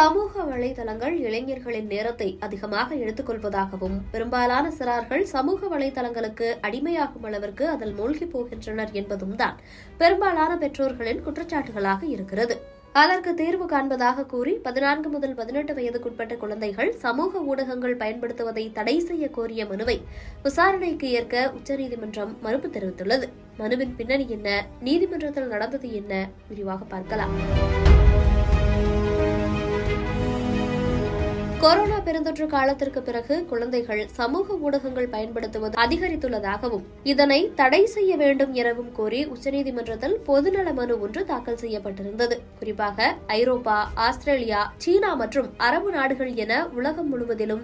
சமூக வலைதளங்கள் இளைஞர்களின் நேரத்தை அதிகமாக எடுத்துக்கொள்வதாகவும் பெரும்பாலான சிறார்கள் சமூக வலைதளங்களுக்கு அடிமையாகும் அளவிற்கு அதில் மூழ்கி போகின்றனர் என்பதும் தான் பெரும்பாலான பெற்றோர்களின் குற்றச்சாட்டுகளாக இருக்கிறது. அதற்கு தீர்வு காண்பதாக கூறி பதினான்கு முதல் பதினெட்டு வயதுக்குட்பட்ட குழந்தைகள் சமூக ஊடகங்கள் பயன்படுத்துவதை தடை செய்ய கோரிய மனுவை விசாரணைக்கு ஏற்க உச்சநீதிமன்றம் மறுப்பு தெரிவித்துள்ளது. மனுவின் பின்னணி என்ன நீதிமன்றத்தில் நடந்தது என்ன விரிவாக பார்க்கலாம். கொரோனா பெருந்தொற்று காலத்திற்கு பிறகு குழந்தைகள் சமூக ஊடகங்கள் பயன்படுத்துவது அதிகரித்துள்ளதாகவும் இதனை தடை செய்ய வேண்டும் எனவும் கோரி உச்சநீதிமன்றத்தில் பொதுநல மனு ஒன்று தாக்கல் செய்யப்பட்டிருந்தது. குறிப்பாக ஐரோப்பா ஆஸ்திரேலியா சீனா மற்றும் அரபு நாடுகள் என உலகம் முழுவதிலும்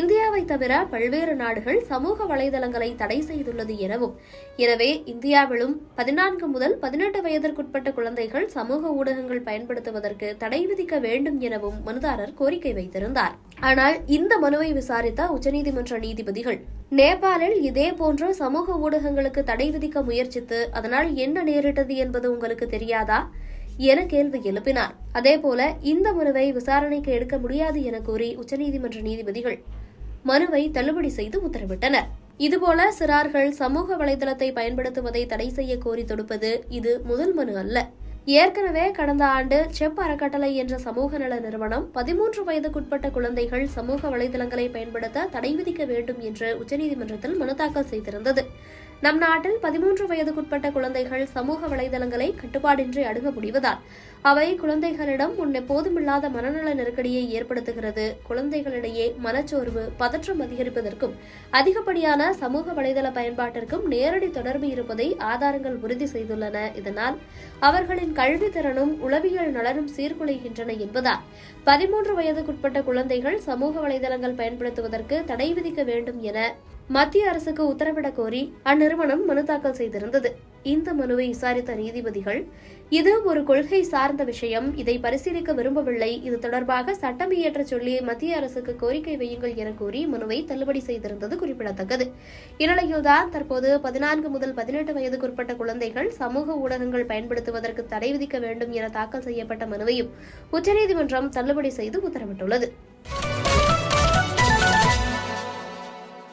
இந்தியாவை தவிர பல்வேறு நாடுகள் சமூக வலைதளங்களை தடை செய்துள்ளது எனவும் எனவே இந்தியாவிலும் பதினான்கு முதல் பதினெட்டு வயதிற்குட்பட்ட குழந்தைகள் சமூக ஊடகங்கள் பயன்படுத்துவதற்கு தடை விதிக்க வேண்டும் எனவும் மனுதாரர் கோரிக்கை வைத்திருந்தார். ஆனால் இந்த மனுவை விசாரித்த உச்சநீதிமன்ற நீதிபதிகள் நேபாளில் இதே போன்ற சமூக ஊடகங்களுக்கு தடை விதிக்க முயற்சித்து அதனால் என்ன நேரிட்டது என்பது உங்களுக்கு தெரியாதா? என கேள்வி எழுப்பினார். அதேபோல இந்த மனுவை விசாரணைக்கு எடுக்க முடியாது என கூறி உச்சநீதிமன்ற நீதிபதிகள் மனுவை தள்ளுபடி செய்து உத்தரவிட்டனர். இதுபோல சிறார்கள் சமூக வலைதளத்தை பயன்படுத்துவதை தடை செய்ய கோரி தொடுப்பது இது முதல் மனு அல்ல. ஏற்கனவே கடந்த ஆண்டு செப் அறக்கட்டளை என்ற சமூக நல நிறுவனம் பதிமூன்று வயதுக்குட்பட்ட குழந்தைகள் சமூக வலைதளங்களை பயன்படுத்த தடை விதிக்க வேண்டும் என்று உச்சநீதிமன்றத்தில் மனு தாக்கல் செய்திருந்தது. நம் நாட்டில் பதிமூன்று வயதுக்குட்பட்ட குழந்தைகள் சமூக வலைதளங்களை கட்டுப்பாடின்றி அணுக முடிவதால் அவை குழந்தைகளிடம் முன் எப்போதுமில்லாத மனநல நெருக்கடியை ஏற்படுத்துகிறது. குழந்தைகளிடையே மனச்சோர்வு பதற்றம் அதிகரிப்பதற்கும் அதிகப்படியான சமூக வலைதள பயன்பாட்டிற்கும் நேரடி தொடர்பு இருப்பதை ஆதாரங்கள் உறுதி செய்துள்ளன. இதனால் அவர்களின் கல்வி திறனும் உளவியல் நலனும் சீர்குலைகின்றன என்பதால் பதிமூன்று வயதுக்குட்பட்ட குழந்தைகள் சமூக வலைதளங்கள் பயன்படுத்துவதற்கு தடை விதிக்க வேண்டும் என மத்திய அரசுக்கு உத்தரவிடக் கோரி அந்நிறுவனம் மனு தாக்கல் செய்திருந்தது. இந்த மனுவை விசாரித்த நீதிபதிகள் இது ஒரு கொள்கை சார்ந்த விஷயம். இதை பரிசீலிக்க விரும்பவில்லை. இது தொடர்பாக சட்டம் இயற்ற சொல்லி மத்திய அரசுக்கு கோரிக்கை வையுங்கள் என கூறி மனுவை தள்ளுபடி செய்திருந்தது குறிப்பிடத்தக்கது. இந்நிலையில்தான் தற்போது பதினான்கு முதல் பதினெட்டு வயதுக்குட்பட்ட குழந்தைகள் சமூக ஊடகங்கள் பயன்படுத்துவதற்கு தடை விதிக்க வேண்டும் என தாக்கல் செய்யப்பட்ட மனுவையும் உச்சநீதிமன்றம் தள்ளுபடி செய்து உத்தரவிட்டுள்ளது.